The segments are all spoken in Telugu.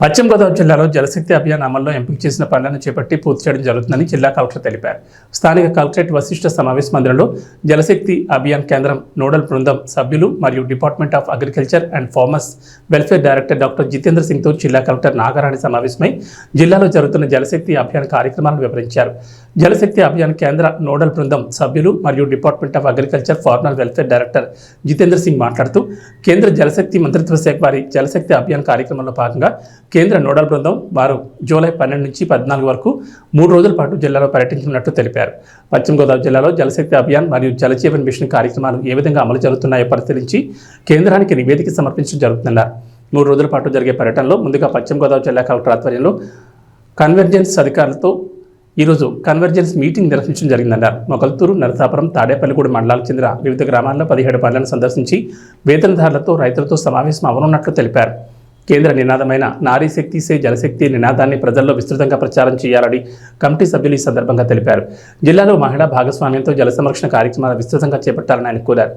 పశ్చిమ గోదావరి జిల్లాలో జలశక్తి అభియాన్ అమల్లో ఎంపిక చేసిన పనులను చేపట్టి పూర్తి చేయడం జరుగుతుందని జిల్లా కలెక్టర్ తెలిపారు. స్థానిక కలెక్టరేట్ వశిష్ఠ సమావేశ మందిరంలో జలశక్తి అభియాన్ కేంద్రం నోడల్ బృందం సభ్యులు మరియు department of agriculture and farmers welfare director doctor Jitendra సింగ్తో జిల్లా కలెక్టర్ నాగరాణి సమావేశమై జిల్లాలో జరుగుతున్న జలశక్తి అభియాన్ కార్యక్రమాలను వివరించారు. జలశక్తి అభియాన్ కేంద్ర నోడల్ బృందం సభ్యులు మరియు department of agriculture farmer welfare director Jitendra Singh మాట్లాడుతూ కేంద్ర జలశక్తి మంత్రిత్వ శాఖ వారి జలశక్తి అభియాన్ కార్యక్రమంలో భాగంగా కేంద్ర నోడల్ బృందం వారు జూలై పన్నెండు నుంచి పద్నాలుగు వరకు మూడు రోజుల పాటు జిల్లాలో పర్యటించినట్లు తెలిపారు. పశ్చిమ గోదావరి జిల్లాలో జలశక్తి అభియాన్ మరియు జలజీవన్ మిషన్ కార్యక్రమాలు ఏ విధంగా అమలు జరుగుతున్నాయో పరిశీలించి కేంద్రానికి నివేదిక సమర్పించడం జరుగుతుందన్నారు. మూడు రోజుల పాటు జరిగే పర్యటనలో ముందుగా పశ్చిమ గోదావరి జిల్లా కలెక్టర్ ఆధ్వర్యంలో కన్వర్జెన్స్ అధికారులతో ఈరోజు కన్వర్జెన్స్ మీటింగ్ నిర్వహించడం జరిగిందన్నారు. మొగల్తూరు నరసాపురం తాడేపల్లిగూడ మండలాలకు చెందిన వివిధ గ్రామాల్లో పదిహేడు పనులను సందర్శించి వేతనదారులతో రైతులతో సమావేశం అవనున్నట్లు తెలిపారు. కేంద్ర నినాదమైన నారీశక్తి సే జలశక్తి నినాదాన్ని ప్రజల్లో విస్తృతంగా ప్రచారం చేయాలని కమిటీ సభ్యులు ఈ సందర్భంగా తెలిపారు. జిల్లాలో మహిళా భాగస్వామ్యంతో జల సంరక్షణ కార్యక్రమాలు విస్తృతంగా చేపట్టాలని ఆయన కోరారు.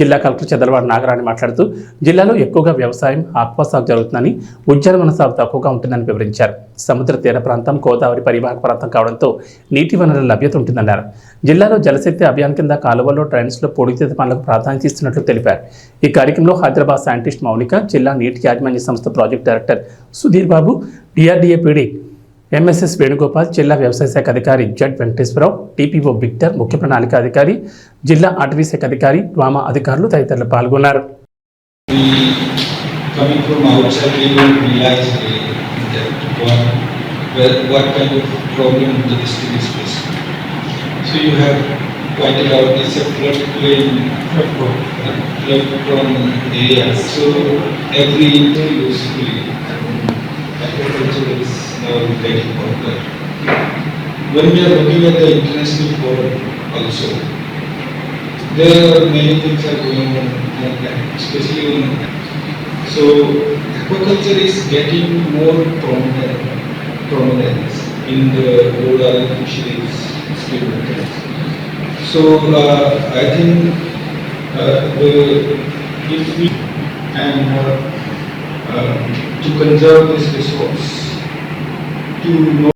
జిల్లా కలెక్టర్ చంద్రబాబు నాగరాణి మాట్లాడుతూ జిల్లాలో ఎక్కువగా వ్యవసాయం ఆక్వా సాగు జరుగుతుందని ఉద్యానవన సాగు తక్కువగా ఉంటుందని వివరించారు. సముద్ర తీర ప్రాంతం గోదావరి పరివాహక ప్రాంతం కావడంతో నీటి వనరుల లభ్యత ఉంటుందన్నారు. జిల్లాలో జలశక్తి అభియాన్ కింద కాలువల్లో డ్రైన్స్లో పొడితీత పనులకు ప్రాధాన్యత ఇస్తున్నట్లు తెలిపారు. ఈ కార్యక్రమంలో హైదరాబాద్ సైంటిస్ట్ మౌనిక జిల్లా నీటి యాజమాన్య సంస్థ project director Sudheer Babu DRDA PD MSS Venugopal జిల్లా వ్యవసాయ శాఖ అధికారి జడ్ వెంకటేశ్వరరావు టీపీఓ విక్టర్ ముఖ్య ప్రణాళిక అధికారి జిల్లా అటవీ శాఖ అధికారి డ్వామా అధికారులు తదితరులు పాల్గొన్నారు where, what kind of problem the district is facing. So you have pointed out this a floodplain, flood prone area, so every inter usefully, agriculture is now getting popular. When we are looking at the international forum also, there are many things are going on especially on. So aquaculture is getting more prominent, prominence in the rural fisheries. So uh, I think uh, the if we and uh, uh, to conserve this resource, to know